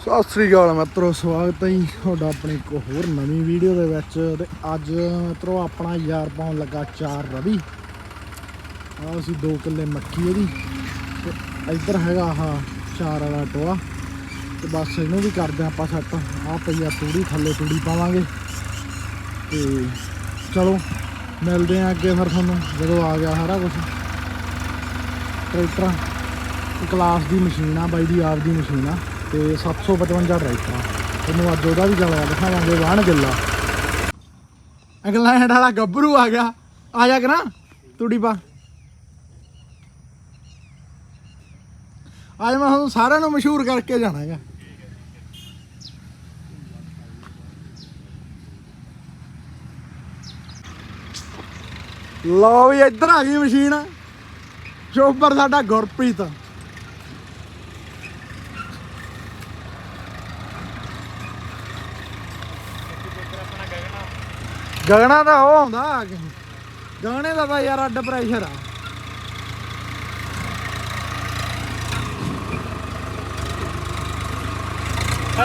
ਸਤਿ ਸ੍ਰੀ ਅਕਾਲ ਮਿੱਤਰੋ, ਸਵਾਗਤ ਹੈ ਜੀ ਤੁਹਾਡਾ ਆਪਣੀ ਇੱਕ ਹੋਰ ਨਵੀਂ ਵੀਡੀਓ ਦੇ ਵਿੱਚ। ਤੇ ਅੱਜ ਮਿੱਤਰੋ, ਆਪਣਾ ਯਾਰ ਪਾਉਣ ਲੱਗਾ ਚਾਰ ਰਵੀ। ਆ ਅਸੀਂ 2 ਕਿੱਲੇ ਮੱਕੀ ਇਹਦੀ ਤੇ ਇੱਧਰ ਹੈਗਾ ਆਹ ਚਾਰ ਵਾਲਾ ਟੋਆ। ਤੇ ਬਸ ਇਹਨੂੰ ਵੀ ਕਰਦੇ ਆਪਾਂ ਸੈੱਟ। ਆ ਪਈਆ ਤੂੜੀ, ਥੱਲੇ ਤੂੜੀ ਪਾਵਾਂਗੇ। ਤੇ ਚਲੋ, ਮਿਲਦੇ ਆ ਅੱਗੇ ਫਿਰ ਤੁਹਾਨੂੰ, ਜਦੋਂ ਆ ਗਿਆ ਸਾਰਾ ਕੁਝ ਟਰੈਕਟਰ ਕਲਾਸ ਦੀ ਮਸ਼ੀਨ ਆ, ਬਾਈ ਦੀ ਆਪ ਦੀ ਮਸ਼ੀਨ ਆ। ਤੇ 755 ਟਰੈਕਟਰ ਆ। ਤੁਹਾਨੂੰ ਅੱਜ ਉਹਦਾ ਵੀ ਚਲਾ ਦਿਖਾਵਾਂਗੇ, ਵਾਹਣ ਗੱਲਾ। ਇੰਗਲੈਂਡ ਵਾਲਾ ਗੱਭਰੂ ਆ ਗਿਆ। ਆ ਜਾ ਕਰਾਂ, ਤੂੜੀ ਪਾ। ਅੱਜ ਮੈਂ ਤੁਹਾਨੂੰ ਸਾਰਿਆਂ ਨੂੰ ਮਸ਼ਹੂਰ ਕਰਕੇ ਜਾਣਾ ਹੈਗਾ। ਲਓ ਵੀ, ਇੱਧਰ ਆ ਗਈ ਮਸ਼ੀਨ। ਚੋਬਰ ਸਾਡਾ ਗੁਰਪ੍ਰੀਤ। ਗਗਨਾ ਦਾ ਉਹ ਆਉਂਦਾ ਆ ਕੇ। ਗਗਨੇ ਦਾ ਤਾਂ ਯਾਰ ਅੱਡ ਪ੍ਰੈਸ਼ਰ ਆ।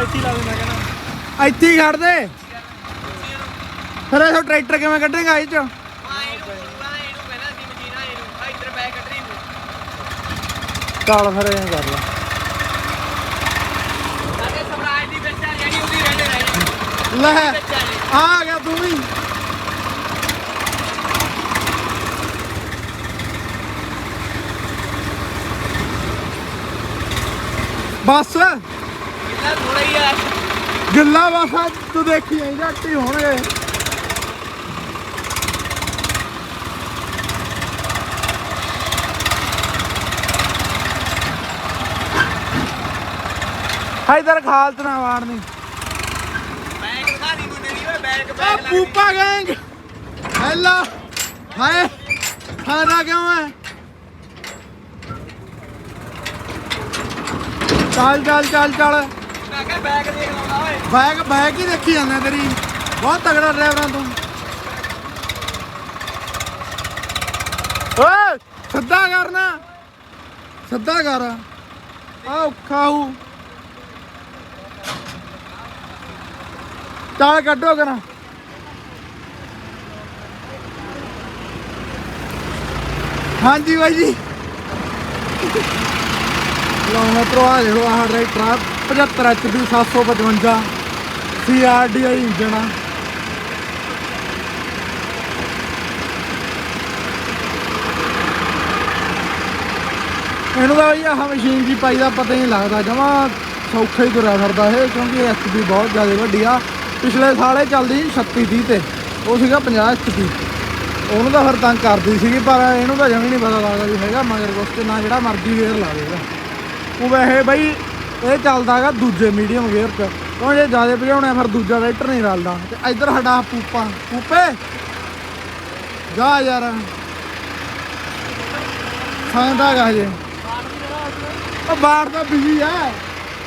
ਇੱਥੇ ਲਾ ਦੇਣਾ ਕਹਿੰਦਾ। ਇੱਥੇ ਹੀ ਖੜ ਦੇ। ਫਿਰ ਇਹ ਟਰੈਕਟਰ ਕਿਵੇਂ ਕੱਢੇਗਾ ਇਹ ਚ? ਚੱਲ ਫਿਰ ਇਹ ਕਰ ਲੈ। ਲੈ ਆ ਗਿਆ ਤੂੰ ਵੀ। ਬਸ ਗਿੱਲਾ ਬਸ ਆ, ਤੂੰ ਦੇਖੀ ਜਾਈ ਝੱਟ ਹੀ ਹੋਣਗੇ ਹਾਇਦਰ ਖਾਲਤ ਨਾ ਵਾੜਨੀ ਆ ਪੂਪਾ ਗੈਂਗ ਹੈਲਾ ਹਾਏ ਖਾਣਾ ਕਿਉਂ ਹੈ ਚੱਲ ਚੱਲ ਚੱਲ ਚੱਲ ਬੈਗ ਬੈਗ ਹੀ ਦੇਖੀ ਜਾਂਦਾ ਤੇਰੀ। ਬਹੁਤ ਤਗੜਾ ਡਰਾਈਵਰਾਂ ਤੂੰ। ਓਏ ਸਿੱਧਾ ਕਰਨਾ ਸਿੱਧਾ ਕਰ। ਆ ਔਖਾ ਹੂ। ਚੱਲ ਕੱਢੋ ਕਰਾਂ। ਹਾਂਜੀ ਬਾਈ ਜੀ। ਲਓ ਮੈਂ ਪ੍ਰਵਾ ਦੇਖੋ ਆਹ ਟਰੈਕਟਰ 75 HP 755 CRDI ਇੰਜਣ ਆ। ਇਹਨੂੰ ਤਾਂ ਬਈ ਆਹ ਮਸ਼ੀਨ ਦੀ ਪਾਈ ਦਾ ਪਤਾ ਹੀ ਨਹੀਂ ਲੱਗਦਾ, ਜਮਾ ਸੌਖਾ ਹੀ ਤੁਰਿਆ ਫਿਰਦਾ ਇਹ, ਕਿਉਂਕਿ HP ਬਹੁਤ ਜ਼ਿਆਦਾ ਵੱਡੀ ਆ। ਪਿਛਲੇ ਸਾਲੇ ਚੱਲਦੀ ਸੀ 36 30 ਤੇ, ਉਹ ਸੀਗਾ 50 HP ਉਹਨੂੰ ਤਾਂ ਫਿਰ ਤੰਗ ਕਰਦੀ ਸੀਗੀ, ਪਰ ਇਹਨੂੰ ਤਾਂ ਜਮੀ ਨਹੀਂ ਪਤਾ ਲੱਗਦਾ ਵੀ ਹੈਗਾ, ਮਗਰ ਕੁਛ ਤੇ ਨਾ ਜਿਹੜਾ ਮਰਜ਼ੀ ਗੇਅਰ ਲਾ ਦੇਗਾ ਉਹ ਵੈਸੇ ਬਈ ਇਹ ਚੱਲਦਾ ਹੈਗਾ ਦੂਜੇ ਮੀਡੀਅਮ ਗੇਅਰ 'ਚ। ਕਿਉਂ ਜੇ ਜ਼ਿਆਦਾ ਭਜਾਉਣਾ ਫਿਰ ਦੂਜਾ ਟਰੈਕਟਰ ਨਹੀਂ ਰਲਦਾ। ਤੇ ਇੱਧਰ ਸਾਡਾ ਪੂਪਾ, ਪੂਪੇ! ਜਾ ਯਾਰ। ਸਾਂਦਾ ਗਾ ਜੇ ਉਹ ਬਾਹਰ ਤਾਂ ਬਿਜ਼ੀ ਆ।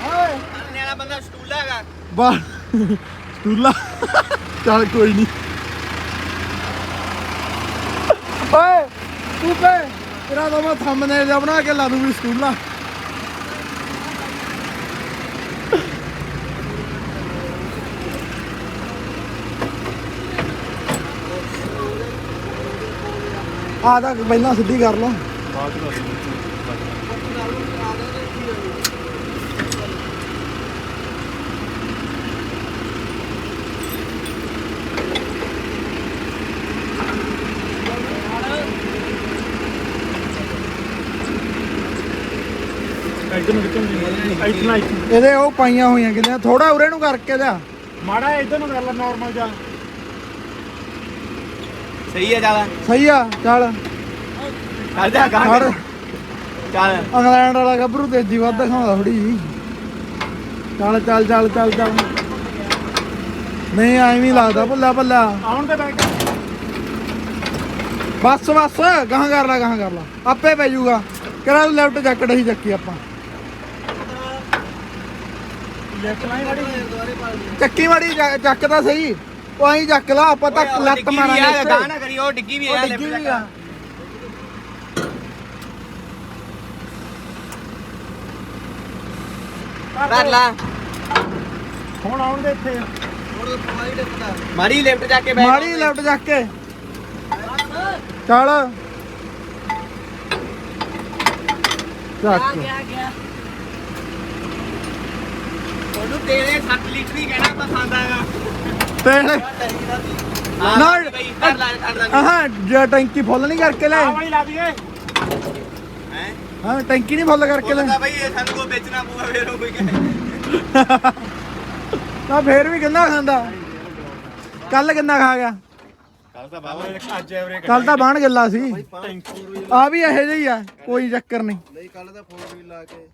ਓਏ। ਬਾਹਰ ਸਟੂਲਾ ਚੱਲ ਕੋਈ ਨਹੀਂ ਓਏ, ਪੂਪੇ, ਤੇਰਾ ਤਾਂ ਮੈਂ ਥੰਬਨੇਲ ਬਣਾ ਕੇ ਲਾ ਦੂੰਗੀ ਸਟੂਲਾ ਆ ਤਾਂ ਪਹਿਲਾਂ ਸਿੱਧੀ ਕਰ ਲਓ। ਇਹਦੇ ਉਹ ਪਾਈਆਂ ਹੋਈਆਂ ਕਿੰਨੇ ਥੋੜਾ ਉਰੇ ਨੂੰ ਕਰਕੇ ਲਿਆ। ਮਾੜਾ ਇੱਧਰ ਨੂੰ ਕਰ ਲੈ ਨਾਰਮਲ ਜਾ ਸਹੀ ਹੈ ਚੱਲ। ਸਹੀ ਆ ਚੱਲ। ਚੱਲ ਜਾ ਗਾਂ ਹਰ ਚੱਲ। ਇੰਗਲੈਂਡ ਵਾਲਾ ਗੱਭਰੂ ਤੇਜ਼ੀ ਵੱਧ ਦਿਖਾਉਂਦਾ ਥੋੜੀ ਜੀ ਚੱਲ ਚੱਲ ਚੱਲ ਚੱਲ ਚੱਲ। ਨਹੀਂ ਐਵੇਂ ਹੀ ਲੱਗਦਾ ਭੁੱਲਾ ਭੱਲਾ। ਆਉਣ ਦੇ ਬੈਕ ਬਸ ਬਸ ਗਾਹਾਂ ਕਰ ਲਾ ਗਾਹਾਂ ਕਰ ਲਾ। ਆਪੇ ਪੈ ਜਾਊਗਾ ਕਿਹੜਾ ਲੈਫਟ ਜੱਕੜ ਹੀ ਚੱਕੀ ਆਪਾਂ? ਲੈਫਟ ਲਾਈਨ ਵਾੜੀ ਚੱਕੀ ਚ- ਚੱਕ ਤਾਂ ਸਹੀ। ਉਹ ਐਂ ਚੱਕ ਲਾ ਆਪਾਂ ਤਾਂ ਲੱਤ ਮਾਰਾਂਗੇ ਗਾਂ ਇੱਥੇ। ਨਾ ਕਰੀ ਉਹ ਡਿੱਗੀ ਵੀ ਉਹ ਹੈ ਡਿੱਗੀ ਵੀ ਆ। ਕਰ। ਲਾ। ਹੁਣ ਆਉਣ ਦੇ ਇੱਥੇ। ਮਾਰੀ ਲਿਫਟ ਜਾ ਕੇ ਬੈਠ ਮਾੜੀ ਲੈਫਟ ਜਾ ਕੇ। ਚੱਲ। ਚੱਕ। ਉਹਨੂੰ ਤੇਰੇ 7 ਲੀਟਰ ਹੀ ਕਹਿਣਾ ਪਸੰਦ ਆਗਾ ਤੇਰੇ ਨਾ ਨਾ। ਬਈ ਕਰ ਲੈ ਕਰ ਲੈ ਆਹਾਂ ਜੇ ਟੈਂਕੀ ਫੁੱਲ ਨਹੀਂ ਕਰਕੇ ਲੈ ਆ ਵਾਲੀ ਲਾ ਦਈਏ ਹੈ ਹਾਂ ਟੈਂਕੀ ਨਹੀਂ ਫੁੱਲ ਕਰਕੇ ਲੈ ਬੋਲਦਾ ਬਈ ਇਹ ਸਾਨੂੰ ਕੋ ਵੇਚਣਾ ਪੂਆ ਫੇਰ ਉਹ ਕੋਈ ਕਹੇ ਤਾਂ ਫੇਰ ਵੀ ਕਿੰਨਾ ਖਾਂਦਾ ਕੱਲ ਕਿੰਨਾ ਖਾ ਗਿਆ ਕੱਲ ਤਾਂ ਬਾਬਾ ਅੱਜ ਐਵਰੇ ਕੱਲ ਤਾਂ ਬਾਣ ਗੱਲਾ ਸੀ ਆ ਵੀ ਇਹੋ ਜਿਹੀ ਆ ਕੋਈ ਚੱਕਰ ਨਹੀਂ ਨਹੀਂ ਕੱਲ ਦਾ 4 ਵੀਲ ਲਾ ਕੇ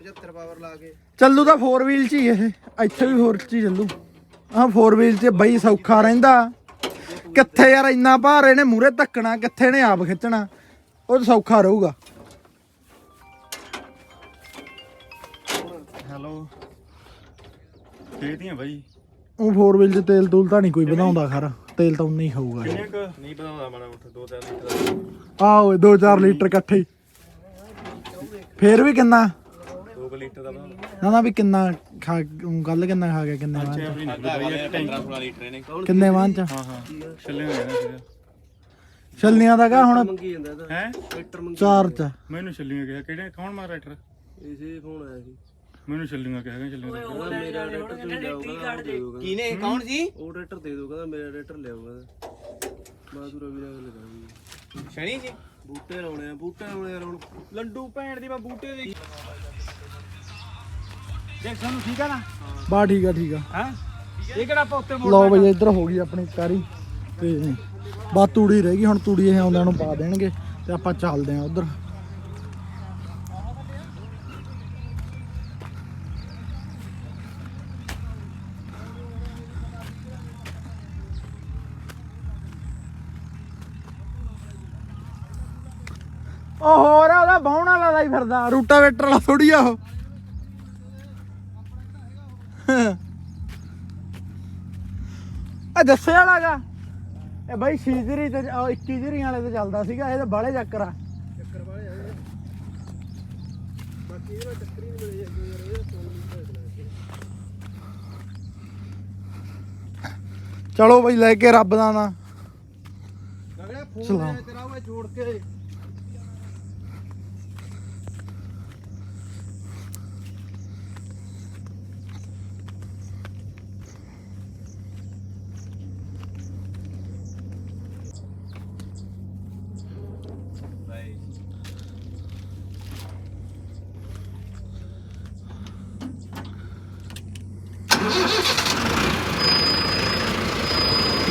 75 ਪਾਵਰ ਲਾ ਕੇ ਚੱਲੂ ਤਾਂ 4 ਵੀਲ 'ਚ ਹੀ ਇਹ ਇੱਥੇ ਵੀ 4 'ਚ ਹੀ ਚੱਲੂ ਆਹ 4 ਵੀਲ 'ਚ ਬਈ ਸੌਖਾ ਰਹਿੰਦਾ। ਕਿੱਥੇ ਯਾਰ ਇੰਨਾ ਭਾਰ ਇਹਨੇ ਮੂਰੇ ਧੱਕਣਾ ਕਿੱਥੇ ਨੇ ਆਪ ਖਿੱਚਣਾ? ਉਹ ਤਾਂ ਸੌਖਾ ਰਹੂਗਾ। ਹੈਲੋ ਖੇਤੀਆਂ ਬਾਈ। ਉਹ 4 ਵੀਲ 'ਚ ਤੇਲ ਤੂਲ ਤਾਂ ਨਹੀਂ ਕੋਈ ਵਧਾਉਂਦਾ ਖਰ। ਤੇਲ ਤਾਂ ਉਨਾ ਹੀ ਖਾਊਗਾ ਇਹ। ਕਿੰਨੇ ਕ? ਨਹੀਂ ਬਣਾਉਂਦਾ ਮਾੜਾ ਮੋਟਾ 2-4 ਲੀਟਰ ਆਹ ਓਏ 2-4 ਲੀਟਰ ਇਕੱਠੇ ਹੀ। ਫੇਰ ਵੀ ਕਿੰਨਾ? 2 ਲੀਟਰ ਦਾ ਬਣਾਉਂਦਾ ਨਾ ਨਾ ਵੀ ਕਿੰਨਾ ਖਾ ਗੱਲ ਕਿੰਨਾ ਖਾ ਗਿਆ ਕਿੰਨੇ ਵਾਂ ਚ? ਐਵਰੀ ਨਹੀਂ ਪਤਾ ਇਹ ਟੈਂਕ 16 ਲੀਟਰ ਨੇ ਕਿੰਨੇ ਵਾਂ ਚ? ਹਾਂ ਹਾਂ। ਛੱਲੇ ਹੋਏ ਨੇ ਸੀਗਾ। ਛੱਲੀਆਂ ਦਾ ਕਾ ਹੁਣ? ਮੰਗੀ ਜਾਂਦਾ ਤਾਂ ਹੈ? ਟਰੈਕਟਰ ਮੰਗੀ ਚਾਰ ਚ। ਮੈਨੂੰ ਛੱਲੀਆਂ ਕਿਹਾ ਕਿਹੜੇ ਕੌਣ ਮਾਰ ਰਾਈਟਰ ਇਸੇ ਫੋਨ ਆਇਆ ਸੀ। ਮੈਨੂੰ ਛੱਲੀਆਂ ਕਿਹਾ ਕਹਿੰਦਾ ਛੱਲੀਆਂ ਦਾ ਲਿਆਓਗਾ ਦੇ। ਦੋਗਾ ਕਿਨੇ ਕੌਣ ਸੀ? ਉਹ ਟਰੈਕਟਰ ਦੇ ਦੋ ਕਹਿੰਦਾ ਮੇਰਾ ਟਰੈਕਟਰ ਲਿਆਊਗਾ ਮੈਂ ਤੂੰ ਰਵੀ ਨਾਲ ਲਗਾਉਂਗੀ ਸ਼ਨੀ ਜੀ? ਬੂਟੇ ਲਾਉਣੇ ਆ ਬੂਟੇ ਲਾਉਣੇ ਹੁਣ। ਲੰਡੂ ਭੈਣ ਦੀ ਮੈਂ ਬੂਟੇ ਦੇ ਦੇਖ ਸਾਨੂੰ ਠੀਕ ਆ ਨਾ? ਬਾ ਠੀਕ ਆ ਠੀਕ ਆ। ਹੈ? ਇਹ ਕਿਹੜਾ ਆਪਾਂ ਉੱਤੇ ਲਓ ਬਈ ਇੱਧਰ ਹੋ ਗਈ ਆਪਣੀ ਕਾਰੀ ਤੇ ਬਾ ਤੂੜੀ ਰਹਿ ਗਈ ਹੁਣ ਤੂੜੀ ਇਹ ਆਉਂਦਿਆਂ ਨੂੰ ਪਾ ਦੇਣਗੇ ਤੇ ਆਪਾਂ ਚੱਲਦੇ ਆਂ ਉਧਰ। ਉਹ ਹੋਰ ਆ, ਉਹਦਾ ਬਾਉਣ ਵਾਲਾ ਦਾ ਹੀ ਫਿਰਦਾ ਰੂਟਾਵੇਟਰ ਵਾਲਾ ਥੋੜੀ ਆ ਉਹ। ਆ ਦੱਸੇ ਵਾਲਾਗਾ ਇਹ ਬਾਈ ਸੀਜ਼ਰੀ ਤੇ ਉਹ 21 ਜਰੀ ਵਾਲੇ ਤੇ ਚੱਲਦਾ ਸੀਗਾ ਇਹ ਤਾਂ ਬਾਲੇ ਚੱਕਰ ਆ। ਚਲੋ ਬਈ ਲੈ ਕੇ ਰੱਬ ਦਾ ਨਾਂ। ਲੱਗਦਾ ਫੋਨ ਤੇਰਾ ਉਹ ਜੋੜ ਕੇ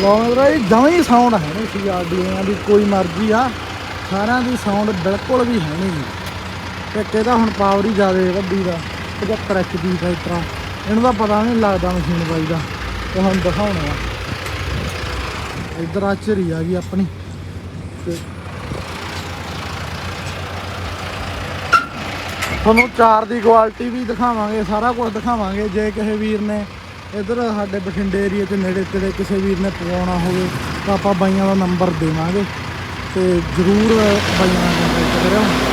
ਲੌਂਗ ਰਾਈ ਜਮਾਂ ਹੀ ਸਾਊਂਡ ਹੈ ਨਹੀਂ ਸੀ ਆਡੀਆਂ ਦੀ, ਕੋਈ ਮਰਜ਼ੀ ਆ। ਸਾਰਿਆਂ ਦੀ ਸਾਊਂਡ ਬਿਲਕੁਲ ਵੀ ਹੈ ਨਹੀਂ। ਜੀ ਤੇ ਕਿਹਦਾ ਹੁਣ ਪਾਵਰ ਹੀ ਜ਼ਿਆਦਾ ਵੱਡੀ ਦਾ? 75 ਐਚਪੀ ਦਾ ਇਤਰਾ ਇਹਨੂੰ ਤਾਂ ਪਤਾ ਨਹੀਂ ਲੱਗਦਾ ਮਸ਼ੀਨ ਬਾਈ ਦਾ। ਤੇ ਹੁਣ ਦਿਖਾਉਣਾ ਆ। ਇੱਧਰ ਆ ਝਰੀ ਆ ਗਈ ਆਪਣੀ। ਤੇ ਤੁਹਾਨੂੰ ਚਾਰ ਦੀ ਕੁਆਲਿਟੀ ਵੀ ਦਿਖਾਵਾਂਗੇ, ਸਾਰਾ ਕੁਝ ਦਿਖਾਵਾਂਗੇ। ਜੇ ਕਿਸੇ ਵੀਰ ਨੇ ਇਧਰ ਸਾਡੇ ਬਠਿੰਡੇ ਏਰੀਆ 'ਚ ਨੇੜੇ ਤੇੜੇ ਕਿਸੇ ਵੀਰ ਨੇ ਪਵਾਉਣਾ ਹੋਵੇ ਤਾਂ ਆਪਾਂ ਬਾਈਆਂ ਦਾ ਨੰਬਰ ਦੇਵਾਂਗੇ ਤੇ ਜ਼ਰੂਰ ਬਾਈਆਂ ਨਾਲ ਕੰਟੈਕਟ ਕਰਿਓ।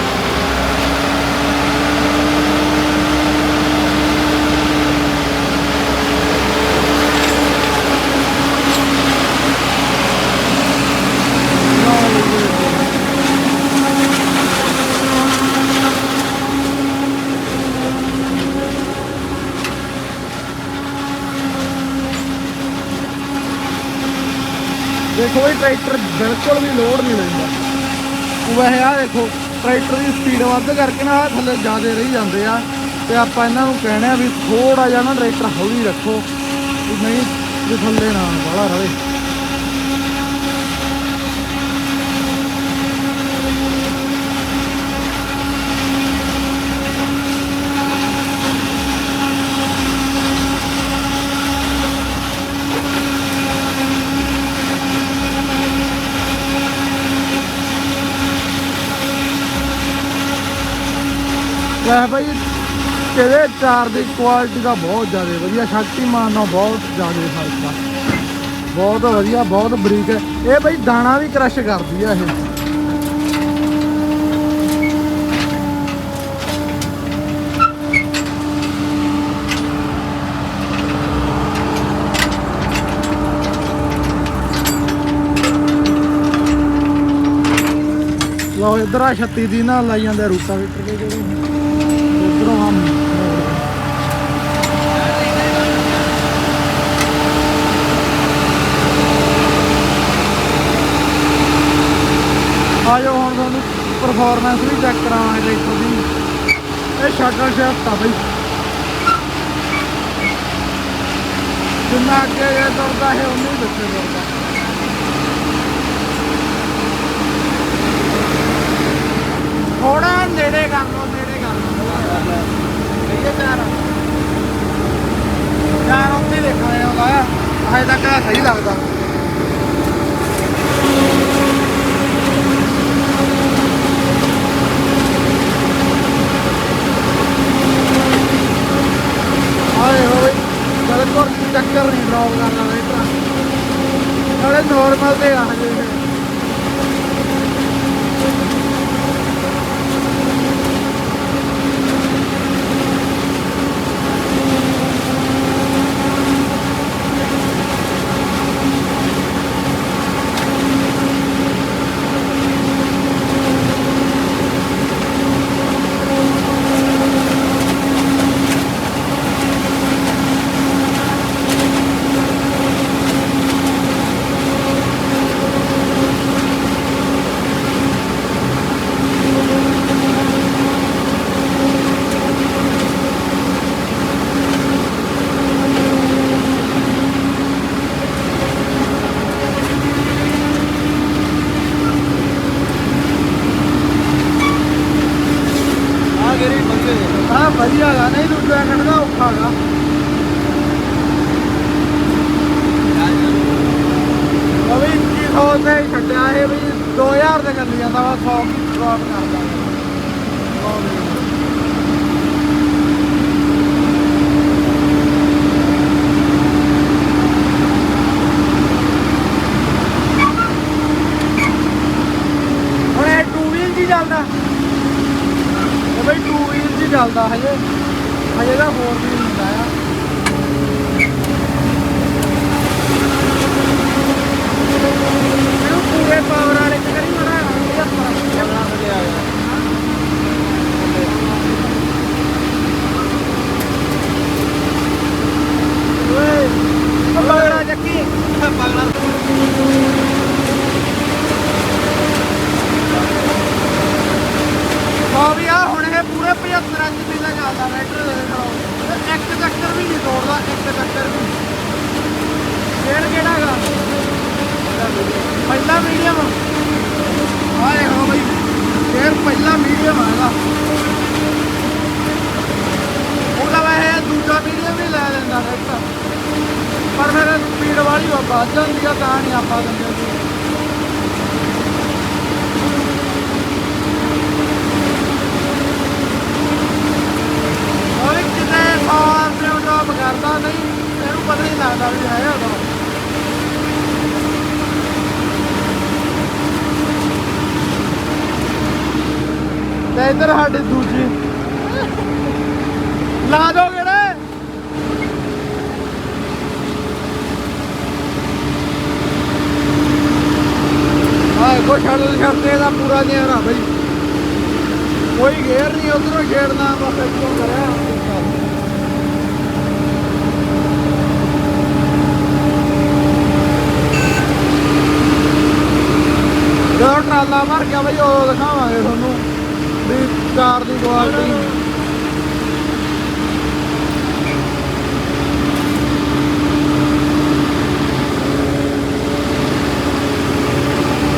ਦੇਖੋ ਇਹ ਟਰੈਕਟਰ ਬਿਲਕੁਲ ਵੀ ਲੋਡ ਨਹੀਂ ਲੈਂਦਾ। ਉਹ ਵੈਸੇ ਆ ਦੇਖੋ, ਟਰੈਕਟਰ ਦੀ ਸਪੀਡ ਵੱਧ ਕਰਕੇ ਨਾ ਥੱਲੇ ਜ਼ਿਆਦੇ ਰਹੀ ਜਾਂਦੇ ਆ। ਤੇ ਆਪਾਂ ਇਹਨਾਂ ਨੂੰ ਕਹਿਣਾ ਵੀ ਥੋੜਾ ਜਿਹਾ ਨਾ ਟਰੈਕਟਰ ਹੌਲੀ ਰੱਖੋ ਨਹੀਂ ਵੀ ਥੱਲੇ ਨਾ ਬਾਹਲਾ ਰਵੇ। ਲੈ ਭਾਈ ਇਹਦੇ ਟਾਰ ਦੀ ਕੁਆਲਿਟੀ ਦਾ ਬਹੁਤ ਜ਼ਿਆਦਾ ਵਧੀਆ ਸ਼ਕਤੀਮਾਨ ਨਾਲ ਬਹੁਤ ਜ਼ਿਆਦਾ ਫ਼ਰਕ ਆ। ਬਹੁਤ ਵਧੀਆ, ਬਹੁਤ ਬਰੀਕ ਹੈ। ਇਹ ਭਾਈ ਦਾਣਾ ਵੀ ਕ੍ਰਸ਼ ਕਰਦੀ ਆ ਇਹ। ਲਓ, ਇਧਰ ਆ 36 ਦੀ ਨਾਲ ਲਾਈ ਜਾਂਦੇ ਰੂਟਾ ਵੀਟਰ ਦੇ ਜਿਹੜੇ ਆਜੋ ਹੁਣ ਤੁਹਾਨੂੰ ਪਰਫਾਰਮੈਂਸ ਵੀ ਚੈੱਕ ਕਰਾਵਾਂਗੇ ਟਰੈਕਟਰ ਦੀ। ਇਹ ਸ਼ਟਰ ਸ਼ਾਫਟ ਆ ਬਈ। ਜਿੰਨਾ ਅੱਗੇ ਇਹ ਤੁਰਦਾ ਹੈ, ਉਹਨੂੰ ਪਿੱਛੇ ਤੁਰਦਾ। ਥੋੜਾ ਨੇੜੇ ਕਰ ਲਓ, ਨੇੜੇ ਕਰ ਲਓ। ਇਹ ਚਾਰ ਚਾਰ ਉੱਤੇ ਦੇਖਣਾ ਆਉਂਦਾ ਹਜੇ ਤੱਕ ਸਹੀ ਲੱਗਦਾ। ਆਏ ਹੋਏ। ਬਿਲਕੁਲ ਚੱਕਰ ਨਹੀਂ ਡ੍ਰੌਪ ਕਰਨਾ ਵੇਟਰਾ ਨਾਲੇ ਨੋਰਮਲ ਤੇ ਆ ਜੇ ਆ ਗੇਰੀ ਬੰਦੇ। ਆ ਵਧੀਆ ਗਾ, ਨਹੀਂ ਦੂਜਾ ਕੱਢਣਾ ਔਖਾ ਗਾ। ਉਹ ਵੀ 2100 ਤੇ ਹੀ ਛੱਡਿਆ ਇਹ ਵੀ 2000 ਤੇ ਚੱਲੀ ਜਾਂਦਾ ਵਾ 100 ਡ੍ਰੌਪ ਕਰਦਾ। ਲਓ ਹੁਣ ਇਹ 2 ਵੀਲ ਦੀ ਚੱਲਦਾ। ਬਈ 2 ਵੀਲ ਦੀ ਚੱਲਦਾ ਹਜੇ। ਹਜੇ ਦਾ 4 ਵੀਲ ਹੁੰਦਾ ਆ। ਇਹਨੂੰ ਪੂਰੇ ਪਾਵਰ ਵਾਲੇ ਚ ਕਰੀ ਮੜਾ ਬਣਾ ਕੇ ਆ? ਗਿਆ ਓਏ ਪਗੜਾ ਆ ਵੀ ਆ ਹੁਣ ਇਹ ਪੂਰੇ 75 ਇੰਚ ਦੀ ਦਾ ਚੱਲਦਾ ਰੈਟਰ ਦੇ ਨਾਲ ਤੇ ਇੱਕ ਚੱਕਰ ਵੀ ਨਹੀਂ ਤੋੜਦਾ ਇੱਕ ਚੱਕਰ ਵੀ ਫੇਰ ਕਿਹੜਾ ਹੈਗਾ ਪਹਿਲਾ ਮੀਡੀਅਮ ਆਏ ਹੋ ਬਈ। ਫੇਰ ਪਹਿਲਾ ਮੀਡੀਅਮ ਹੈਗਾ। ਉਹਦਾ ਵੈਸੇ ਦੂਜਾ ਮੀਡੀਅਮ ਵੀ ਲੈ ਲੈਂਦਾ ਰੈਟਰ ਪਰ ਫਿਰ ਸਪੀਡ ਵਾਲੀ ਵੱਧ ਜਾਂਦੀ ਆ, ਤਾਂ ਨਹੀਂ ਆਪਾਂ ਦਿੰਦੇ ਸੀ ਉਹ ਵੀ ਕਿਤੇ ਸਾਰ ਦੇ ਜੋਬ ਕਰਦਾ ਨਹੀਂ, ਇਹਨੂੰ ਪਤਾ ਨਹੀਂ ਲੱਗਦਾ ਵੀ ਹੈ ਉਹਦਾ ਤੇ ਇੱਧਰ ਸਾਡੀ ਦੂਜੀ। ਲਾ ਦੋ ਕਿਹੜੇ ਆਏ ਕੋ ਛੱਡ ਛੱਡਦੇ ਦਾ ਪੂਰਾ ਨਹੀਂ ਹਰਾ ਬਈ। ਕੋਈ ਗੇਰ ਨਹੀਂ, ਉਧਰੋਂ ਛੇੜਨਾ ਬਸ ਇੱਥੋਂ ਕਰਿਆ। ਜਦੋਂ ਟਰਾਲਾ ਭਰ ਗਿਆ ਬਈ ਉਹ ਦਿਖਾਵਾਂਗੇ ਤੁਹਾਨੂੰ। ਵੀ ਕਾਰ ਦੀ ਕੁਆਲਿਟੀ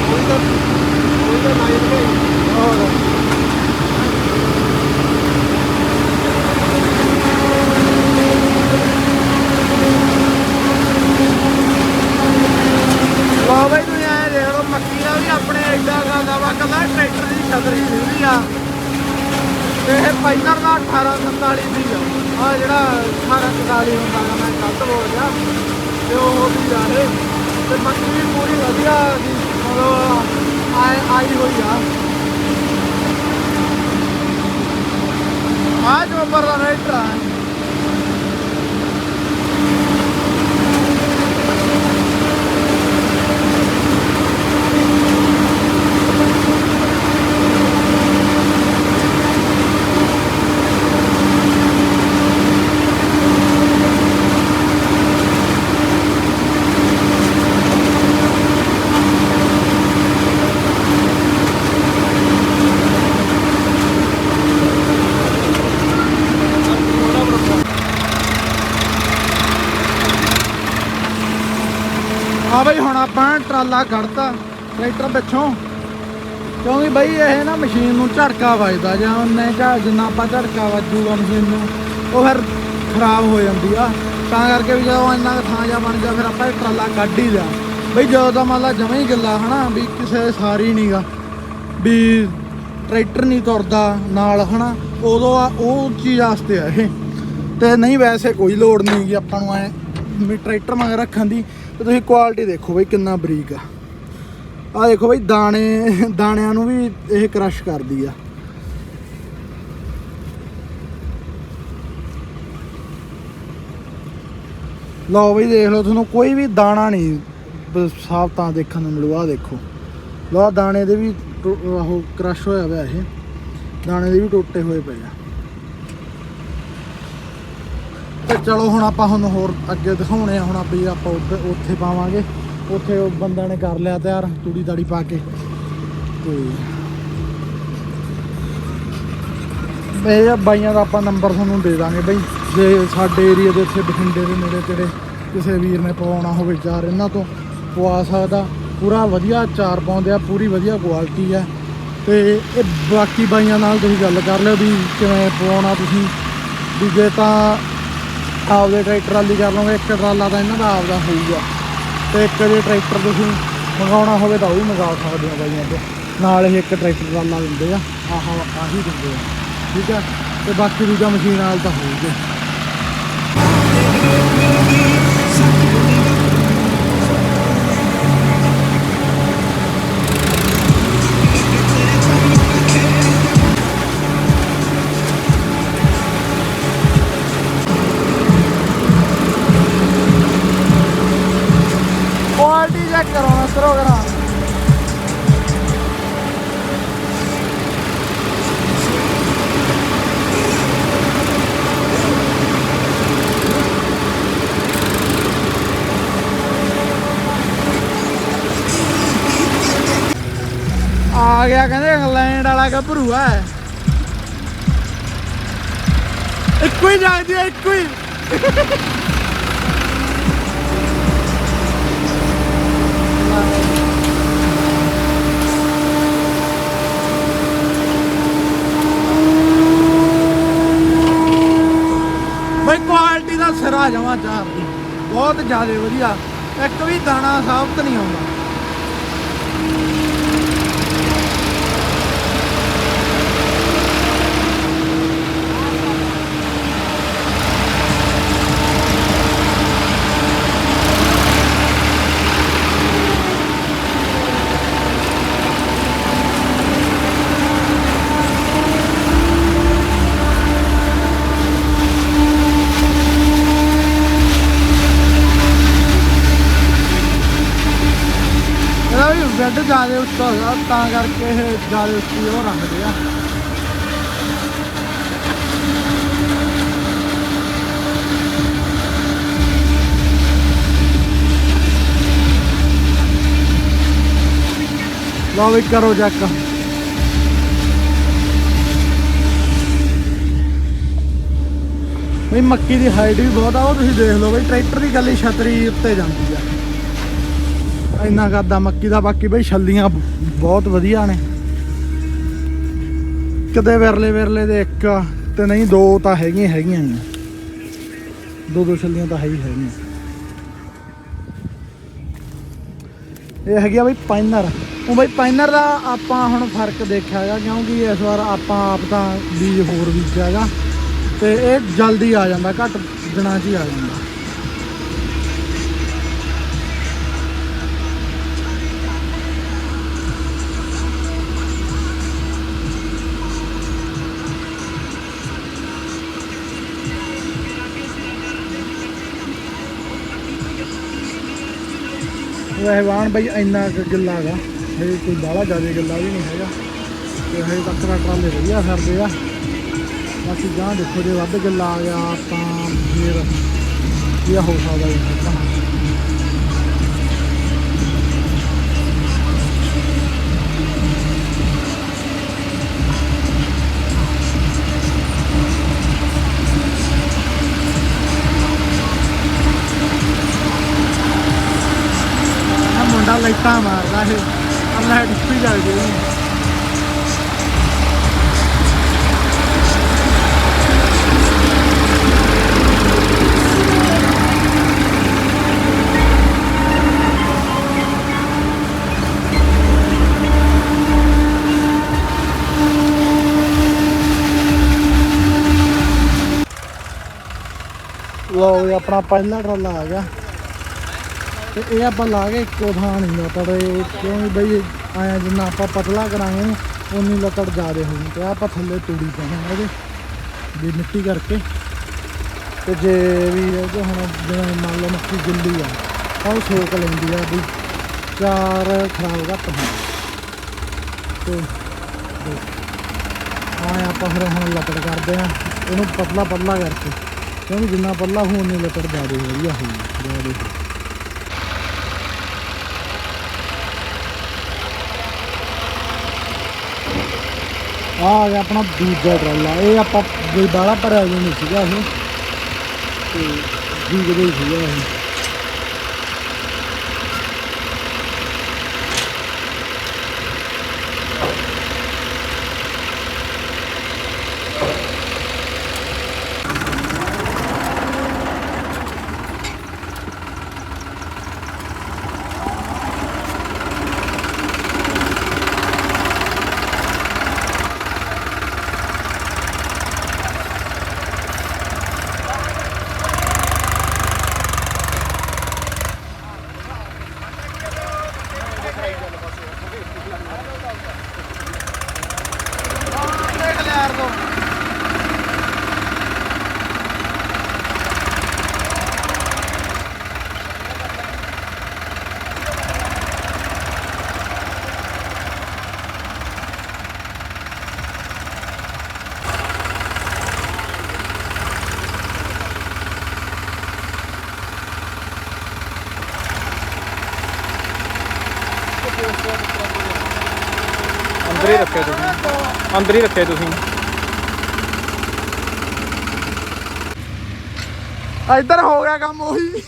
ਕੋਈ ਤਾਂ ਕੋਈ ਤਾਂ ਲਾਈਨ ਗਈ ਹੋਰ ਲਓ ਬਈ ਤੁਸੀਂ ਐਂ ਦੇਖ ਲਓ ਮੱਕੀ ਦਾ ਵੀ ਆਪਣੇ ਐਡਾ ਗਾਦਾ ਵਾ ਕੱਲਾ ਟਰੈਕਟਰ ਦੀ ਛਤਰੀ ਹੁੰਦੀ ਆ ਤੇ ਇਹ ਪਾਈਨਰ ਦਾ 1847 ਦੀ ਆ। ਜਿਹੜਾ 1847 ਹੁੰਦਾ ਗਾ ਮੈਂ ਗਲਤ ਬੋਲ ਗਿਆ ਤੇ ਉਹ ਵੀ ਆ ਇਹ ਤੇ ਮੱਕੀ ਵੀ ਪੂਰੀ ਵਧੀਆ ਦੀ ਮਤਲਬ ਆਈ ਆਈ ਹੋਈ ਆ। ਆ ਜੋ ਪਰ ਦਾ ਰਾਈਟਰ ਆ ਬਈ ਹੁਣ ਆਪਾਂ ਟਰਾਲਾ ਕੱਢਤਾ ਟਰੈਕਟਰ ਪਿੱਛੋਂ। ਕਿਉਂਕਿ ਬਈ ਇਹ ਨਾ ਮਸ਼ੀਨ ਨੂੰ ਝਟਕਾ ਵੱਜਦਾ ਜਾਂ ਉਹਨੇ ਕਾ ਜਿੰਨਾ ਆਪਾਂ ਝਟਕਾ ਵੱਜੂਗਾ ਮਸ਼ੀਨ ਨੂੰ, ਉਹ ਫਿਰ ਖਰਾਬ ਹੋ ਜਾਂਦੀ ਆ। ਤਾਂ ਕਰਕੇ ਵੀ ਜਦੋਂ ਇੰਨਾ ਥਾਂ ਜਾ ਬਣ ਜਾ ਫਿਰ ਆਪਾਂ ਇਹ ਟਰਾਲਾ ਕੱਢ ਹੀ ਲਿਆ। ਬਈ ਜਦੋਂ ਦਾ ਮੰਨ ਲਾ ਜਮਾਂ ਹੀ ਗੱਲਾ ਹਨਾ, ਵੀ ਕਿਸੇ ਸਾਰੀ ਨਹੀਂਗਾ ਵੀ ਟਰੈਕਟਰ ਨਹੀਂ ਤੁਰਦਾ ਨਾਲ ਹਨਾ, ਉਦੋਂ ਆ ਉਹ ਚੀਜ਼ ਵਾਸਤੇ ਆ ਇਹ। ਤੇ ਨਹੀਂ ਵੈਸੇ ਕੋਈ ਲੋੜ ਨਹੀਂ ਕਿ ਆਪਾਂ ਨੂੰ ਐ, ਵੀ ਟਰੈਕਟਰ ਮਗਰ ਰੱਖਣ ਦੀ। ਤੇ ਤੁਸੀਂ ਕੁਆਲਿਟੀ ਦੇਖੋ ਬਈ ਕਿੰਨਾ ਬਰੀਕ ਆ। ਆ ਦੇਖੋ ਬਈ ਦਾਣੇ, ਦਾਣਿਆਂ ਨੂੰ ਵੀ ਇਹ ਕ੍ਰਸ਼ ਕਰਦੀ ਆ। ਲਓ ਬਈ ਦੇਖ ਲਓ ਤੁਹਾਨੂੰ ਕੋਈ ਵੀ ਦਾਣਾ ਨਹੀਂ ਸਾਫ਼ ਤਾਂ ਦੇਖਣ ਨੂੰ ਮਿਲੂ ਆ ਦੇਖੋ। ਲਓ ਆਹ ਦਾਣੇ ਦੇ ਵੀ ਉਹ ਕ੍ਰਸ਼ ਹੋਇਆ ਹੋਇਆ ਇਹ। ਦਾਣੇ ਦੇ ਵੀ ਟੁੱਟੇ ਹੋਏ ਪਏ ਆ। ਤੇ ਚਲੋ ਹੁਣ ਆਪਾਂ ਤੁਹਾਨੂੰ ਹੋਰ ਅੱਗੇ ਦਿਖਾਉਣੇ ਆ, ਹੁਣ ਆਪਾਂ ਆਪਾਂ ਉੱਧਰ- ਉੱਥੇ ਪਾਵਾਂਗੇ। ਉੱਥੇ ਉਹ ਬੰਦਾ ਨੇ ਕਰ ਲਿਆ ਤਿਆਰ, ਤੂੜੀ ਦਾੜੀ ਪਾ ਕੇ। ਤੇ ਇਹ ਬਾਈਆਂ ਦਾ ਆਪਾਂ ਨੰਬਰ ਤੁਹਾਨੂੰ ਦੇ ਦਾਂਗੇ ਬਈ। ਜੇ ਸਾਡੇ ਏਰੀਆ ਦੇ ਇੱਥੇ ਬਠਿੰਡੇ ਦੇ ਨੇੜੇ ਤੇੜੇ ਕਿਸੇ ਵੀਰ ਨੇ ਪਵਾਉਣਾ ਹੋਵੇ ਚਾਰ, ਇਹਨਾਂ ਤੋਂ ਪਵਾ ਸਕਦਾ। ਪੂਰਾ ਵਧੀਆ ਚਾਰ ਪਾਉਂਦੇ ਆ, ਪੂਰੀ ਵਧੀਆ ਕੁਆਲਿਟੀ ਆ। ਤੇ ਇਹ ਬਾਕੀ ਬਾਈਆਂ ਨਾਲ ਤੁਸੀਂ ਗੱਲ ਕਰ ਲਿਓ ਵੀ ਕਿਵੇਂ ਪਵਾਉਣਾ ਤੁਸੀਂ। ਵੀ ਜੇ ਤਾਂ ਆਪਦੇ ਟਰੈਕਟਰ ਵਾਲੀ ਕਰ ਲਓਗੇ, ਇੱਕ ਟਰਾਲਾ ਤਾਂ ਇਹਨਾਂ ਦਾ ਆਪਦਾ ਹੋਊਗਾ। ਤੇ ਇੱਕ ਜੇ ਟਰੈਕਟਰ ਤੁਸੀਂ ਮੰਗਾਉਣਾ ਹੋਵੇ ਤਾਂ ਉਹ ਵੀ ਮੰਗਾ ਸਕਦੇ ਹੋ ਬਾਈਆਂ ਤੋਂ ਨਾਲ ਇਹ ਇੱਕ ਟਰੈਕਟਰ ਟਰਾਲਾ ਦਿੰਦੇ ਆ। ਆਹ ਆਹੀ ਦਿੰਦੇ ਆ। ਠੀਕ ਆ? ਤੇ ਬਾਕੀ ਦੂਜਾ ਮਸ਼ੀਨ ਨਾਲ ਤਾਂ ਹੋਊਗੇ। ਆ ਗਿਆ ਕਹਿੰਦੇ ਇੰਗਲੈਂਡ ਵਾਲਾ ਗੱਭਰੂ ਆ ਇੱਕੋ ਹੀ ਜਾਂਦੀ ਆ ਇੱਕੋ ਹੀ। ਬਈ ਕੁਆਲਿਟੀ ਦਾ ਸਿਰਾ ਜਮਾ ਚਾਰ ਦੀ। ਬਹੁਤ ਜ਼ਿਆਦਾ ਵਧੀਆ। ਇੱਕ ਵੀ ਦਾਣਾ ਸਾਬਤ ਨਹੀਂ ਆਉਂਦਾ ਇਹਦਾ ਵੀ ਬੈੱਡ ਜ਼ਿਆਦਾ ਤਾਂ ਕਰਕੇ ਇਹ ਜ਼ਿਆਦਾ ਉੱਚੀ ਉਹ ਰੱਖਦੇ ਆ। ਲਓ ਵੀ ਕਰੋ ਚੈੱਕ ਬਈ ਮੱਕੀ ਦੀ ਹਾਈਟ ਵੀ ਬਹੁਤ ਆ, ਉਹ ਤੁਸੀਂ ਦੇਖ ਲਓ ਬਈ, ਟਰੈਕਟਰ ਦੀ ਗੱਲੀ ਛਤਰੀ ਉੱਤੇ ਜਾਂਦੀ ਆ। ਇੰਨਾ ਕਰਦਾ ਮੱਕੀ ਦਾ, ਬਾਕੀ ਬਈ ਛੱਲੀਆਂ ਬਹੁਤ ਵਧੀਆ ਨੇ। ਕਿਤੇ ਵਿਰਲੇ ਵਿਰਲੇ ਦੇ ਇੱਕ ਤੇ ਨਹੀਂ, ਦੋ ਤਾਂ ਹੈਗੀਆਂ ਹੈਗੀਆਂ ਹੀ ਦੋ ਦੋ ਛੱਲੀਆਂ ਤਾਂ ਹੈ ਹੀ ਹੈਗੀਆਂ। ਇਹ ਹੈਗੀ ਆ ਬਈ ਪਾਈਨਰ। ਉਹ ਬਈ ਪਾਈਨਰ ਦਾ ਆਪਾਂ ਹੁਣ ਫ਼ਰਕ ਦੇਖਿਆ ਹੈਗਾ, ਕਿਉਂਕਿ ਇਸ ਵਾਰ ਆਪਾਂ ਆਪ ਤਾਂ ਬੀਜ ਹੋਰ ਬੀਜਿਆ ਹੈਗਾ, ਤੇ ਇਹ ਜਲਦੀ ਆ ਜਾਂਦਾ, ਘੱਟ ਦਿਨਾਂ 'ਚ ਹੀ ਆ ਜਾਂਦਾ। ਵੈਸੇ ਬਈ ਇੰਨਾ ਕੁ ਗਿੱਲਾ ਹੈਗਾ ਹਜੇ ਕੋਈ ਬਾਹਲਾ ਜ਼ਿਆਦਾ ਗਿੱਲਾ ਵੀ ਨਹੀਂ ਹੈਗਾ। ਤੇ ਹਜੇ ਤੱਕ ਤਾਂ ਟਰਾਲੇ ਵਧੀਆ ਫਿਰਦੇ ਆ। ਬਾਕੀ ਗਾਂ ਦੇਖੋ ਜੇ ਵੱਧ ਗਿੱਲਾ ਆ ਗਿਆ ਤਾਂ ਫਿਰ ਇਹ ਹੋ ਸਕਦਾ ਹੈ ਤਾਂ ਲੱਟਾਂ ਮਾਰਦਾ ਇਹ। ਆ ਲਾਈਟ ਉੱਪਰ ਜਾ ਗਈ ਲਓ ਆਪਣਾ ਪਹਿਲਾ ਟਰਾਲਾ ਆ ਗਿਆ। ਤੇ ਇਹ ਆਪਾਂ ਲਾ ਕੇ ਇੱਕੋ ਥਾਂ ਨਹੀਂ ਲੱਤੜ ਕਿਉਂਕਿ ਬਈ ਆਇਆ ਜਿੰਨਾ ਆਪਾਂ ਪਤਲਾ ਕਰਾਂਗੇ ਨਾ ਉਨੀ ਲੱਕੜ ਜ਼ਿਆਦੇ ਹੋਣੀ ਤੇ ਆਪਾਂ ਥੱਲੇ ਤੂੜੀ ਪਾਉਣਾ ਇਹਦੇ, ਵੀ ਮਿੱਟੀ ਕਰਕੇ। ਤੇ ਜੇ ਵੀ ਇਹ ਹੁਣ ਜਿਵੇਂ ਮੰਨ ਲਓ ਮੱਕੀ ਗਿੱਲੀ ਆ ਉਹ ਸੋਕ ਲੈਂਦੀ ਆ ਵੀ ਚਾਰ ਖਰਾਬ ਘੱਟ ਹੋਣ। ਤੇ ਆਇਆ ਆਪਾਂ ਫਿਰ ਹੁਣ ਲੱਕੜ ਕਰਦੇ ਆ, ਇਹਨੂੰ ਪਤਲਾ ਪਤਲਾ ਕਰਕੇ। ਕਿਉਂਕਿ ਜਿੰਨਾ ਪਤਲਾ ਹੋਣੀ ਲੱਕੜ ਲੱਤੜ ਜ਼ਿਆਦੇ ਵਧੀਆ ਹੋਊਗੀ, ਜ਼ਿਆਦੇ ਆ ਆ ਗਿਆ ਆਪਣਾ ਦੂਜਾ ਟਰਾਲਾ। ਇਹ ਆਪਾਂ ਵੀ ਬਾਲਾ ਭਰਿਆ ਜਿਹਾ ਨਹੀਂ ਸੀਗਾ ਇਹ। ਤੇ ਦੂਜਾ ਹੀ ਸੀਗਾ ਇਹ ਅੰਦਰ ਹੀ ਰੱਖਿਆ ਤੁਸੀਂ ਹੀ ਰੱਖਿਆ ਤੁਸੀਂ। ਇੱਧਰ ਹੋ ਗਿਆ ਕੰਮ ਉਹੀ।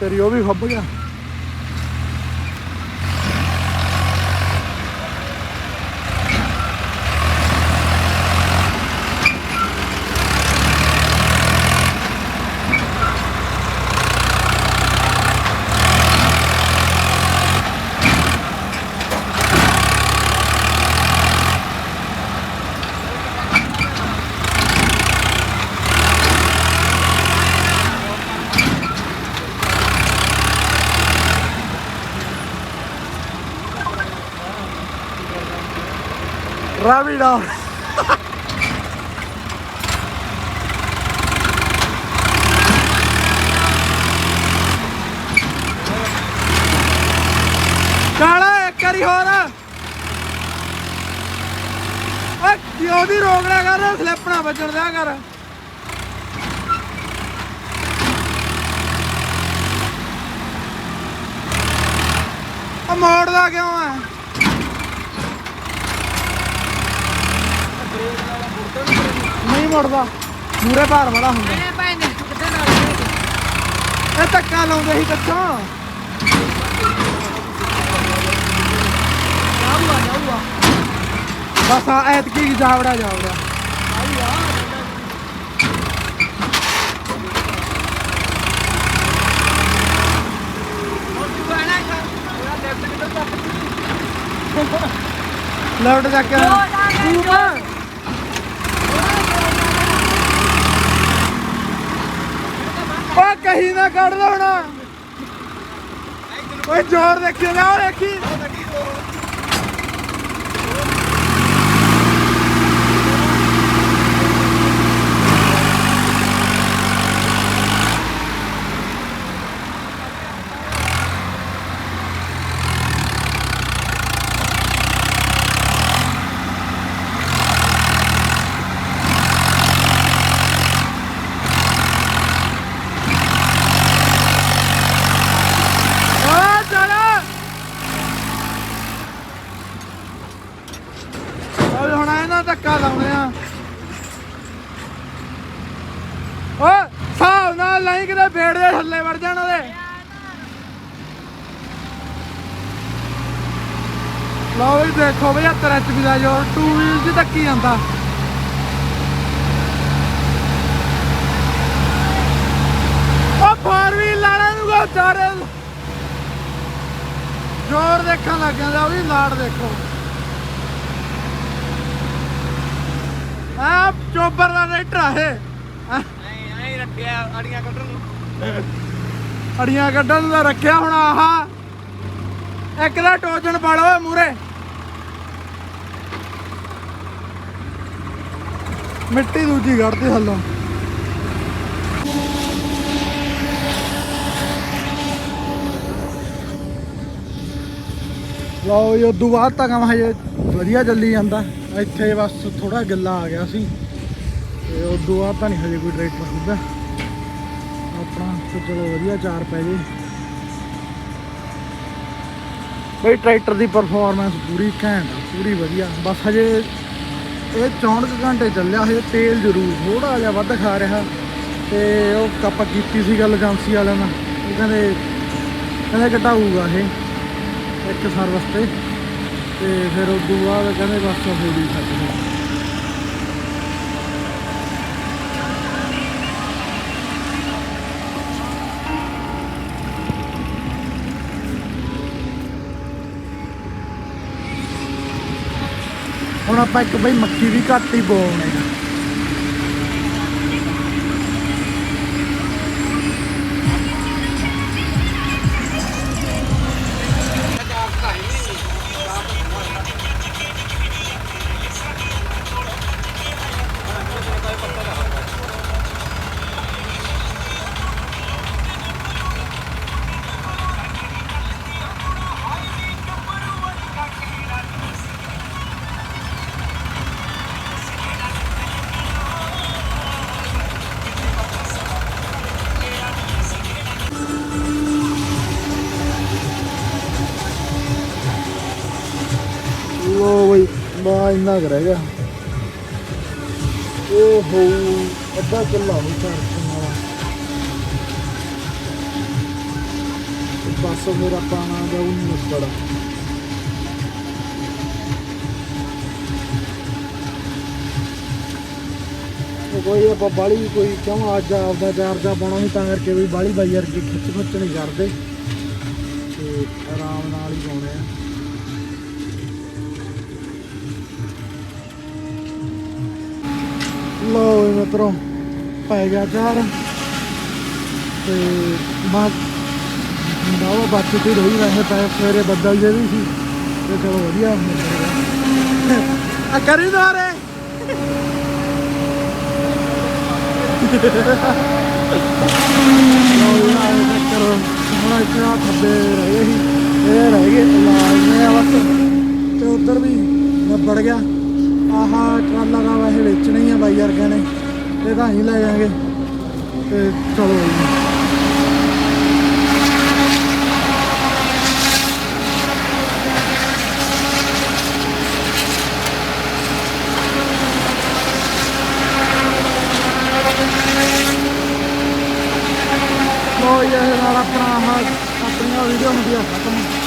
ਤੇਰੀ ਉਹ ਵੀ ਖੱਬ ਗਿਆ। ਰਾਵੀ ਡਾਊਨ ਕਾਲਾ ਇੱਕ ਵਾਰੀ ਹੋਰ। ਓਏ ਕਿਉਂ ਦੀ ਰੋਕਣਾ ਕਰ ਸਲਿੱਪ ਨਾ ਵੱਜਣ ਦਿਆ ਕਰ। ਮੋੜਦਾ ਕਿਉਂ ਆ? ਨਹੀਂ ਮੁੜਦਾ। ਮੂਰੇ ਭਾਰ ਬੜਾ ਹੁੰਦਾ। ਮੈਂ ਭਾਈ ਨੇ ਕਿੱਥੇ ਨਾਲ ਇਹ ਧੱਕਾ ਲਾਉਂਦੇ ਸੀ ਜਾਊਗਾ ਜਾਊਗਾ। ਬਸ ਆ ਐਤਕੀ ਜਾਵੜਾ ਜਾਵੜਾ ਤੂੰ ਲੈਫਟ ਚੱਕ ਲੈਫਟ ਜਾ ਓ ਕਹੀ ਨਾ ਕੱਢ ਦੋ ਹੁਣ। ਓਏ ਜ਼ੋਰ ਦੇਖੀ ਨਾ ਦੇਖੀ ਓ ਚਲ ਓਏ ਹੁਣ ਇਹਨਾਂ ਧੱਕਾ ਲਾਉਣੇ ਆ ਓ ਹਿਸਾਬ ਨਾਲ ਨਹੀਂ ਕਿਤੇ ਬੇੜ ਦੇ ਥੱਲੇ ਵੜ ਜਾਣ ਉਹਦੇ ਲਓ ਵੀ ਦੇਖੋ 75 ਐਚਪੀ ਦਾ ਜੋ 2 ਵੀਲ ਦੀ ਧੱਕੀ ਜਾਂਦਾ। ਉਹ 4 ਵੀਲ ਲਾਣਾ ਨੂੰ ਕੋ ਚਾਰੇ ਜ਼ੋਰ ਦੇਖਣ ਲੱਗ ਜਾਂਦਾ ਉਹ ਵੀ ਲਾੜ ਦੇਖੋ। ਆ ਚੋਬਰ ਦਾ ਰੇਟਰ ਆ ਇਹ। ਹੈਂ? ਐ ਐ ਰੱਖਿਆ ਅੜੀਆਂ ਕੱਢਣ ਨੂੰ। ਅੜੀਆਂ ਕੱਢਣ ਤਾਂ ਰੱਖਿਆ ਹੁਣ ਆਹ। ਇੱਕ ਦਾ ਟੋਜਨ ਪਾ ਲਓ ਮੂਰੇ ਮਿੱਟੀ ਦੂਜੀ ਕੱਢਦੀ ਥੱਲੋਂ। ਲਓ ਜੀ ਉਦੋਂ ਬਾਅਦ ਤਾਂ ਕੰਮ ਹਜੇ ਵਧੀਆ ਚੱਲੀ ਜਾਂਦਾ। ਇੱਥੇ ਬਸ ਥੋੜਾ ਗਿੱਲਾ ਆ ਗਿਆ ਸੀ। ਤੇ ਉਦੋਂ ਬਾਅਦ ਤਾਂ ਨਹੀਂ ਹਜੇ ਕੋਈ ਟਰੈਕਟਰ ਹੁੰਦਾ ਆਪਣਾ ਤੇ ਚਲੋ ਵਧੀਆ ਚਾਰ ਪੈ ਜੇ ਬਈ ਟਰੈਕਟਰ ਦੀ ਪਰਫਾਰਮੈਂਸ ਪੂਰੀ ਘੈਂਟ ਆ, ਪੂਰੀ ਵਧੀਆ। ਬਸ ਹਜੇ ਇਹ 64 ਕੁ ਘੰਟੇ ਚੱਲਿਆ ਹਜੇ ਤੇਲ ਜ਼ਰੂਰ ਥੋੜਾ ਜਿਹਾ ਵੱਧ ਖਾ ਰਿਹਾ। ਤੇ ਉਹ ਆਪਾਂ ਕੀਤੀ ਸੀ ਗੱਲ ਏਜੰਸੀ ਵਾਲਿਆਂ ਨਾਲ। ਉਹ ਕਹਿੰਦੇ ਕਹਿੰਦੇ ਘਟਾਊਗਾ ਇਹ ਇੱਕ ਸਰਵਿਸ ਤੇ ਤੇ ਫਿਰ ਉਸ ਤੋਂ ਬਾਅਦ ਕਹਿੰਦੇ ਬਸ ਹੋ ਗਈ ਸਕਦੇ ਹੁਣ ਆਪਾਂ ਇੱਕ ਬਈ ਮੱਕੀ ਵੀ ਘੱਟ ਹੀ। ਬੋਉਣੇ ਆ ਬਾ ਰਹਿ ਗਿਆ ਓਹੋ, ਅੱਧਾ ਕਿੱਲਾ ਨਹੀਂ ਚਾਰ ਵਾਲਾ ਬਸ ਮੇਰਾ ਪਾਣਾ ਦਾ ਉਹ ਮੁਸਕੜਾ ਕੋਈ ਆਪਾਂ ਬਾਲੀ ਕੋਈ ਕਿਉਂ ਅੱਜ ਆਪਦਾ ਚਾਰਜਾ ਪਾਉਣਾ ਸੀ, ਤਾਂ ਕਰਕੇ ਵੀ ਬਾਲੀ ਬਾਈ ਵਰਗੀ ਖਿੱਚ ਖਿੱਚ ਨਹੀਂ ਕਰਦੇ। ਮਿੱਤਰੋ ਪੈ ਗਿਆ ਚਾਰ। ਤੇ ਬਾਅਦ ਬਾਵਾ ਬਾਕੀ ਤੇ ਰਹੀ ਰਹੇ ਪਏ ਸਵੇਰੇ ਬੱਦਲ ਜੇ ਵੀ ਸੀ। ਤੇ ਚਲੋ ਵਧੀਆ। ਆ ਕਰੀ ਦਾਰੇ ਹੁਣ ਇੱਥੇ ਖੱਬੇ ਰਹੇ ਸੀ ਇਹ ਰਹਿ ਗਏ ਲਾਲ ਨੇ ਬਸ ਤੇ ਉਧਰ ਵੀ ਨਿਬੜ ਗਿਆ। ਆਹਾ, ਟਰਾਲਾ ਦਾ ਵੈਸੇ ਵੇਚਣਾ ਹੀ ਆ ਬਾਈ ਵਰਗਿਆਂ ਨੇ। ਇਹ ਤਾਂ ਹੀ ਲੈ ਜਾਾਂਗੇ। ਤੇ ਚਲੋ ਜੀ। ਲੋ ਇਹ ਆਪਣਾ ਆਪਣੀਆਂ ਵੀਡੀਓ ਹੁੰਦੀਆਂ ਖਤਮ।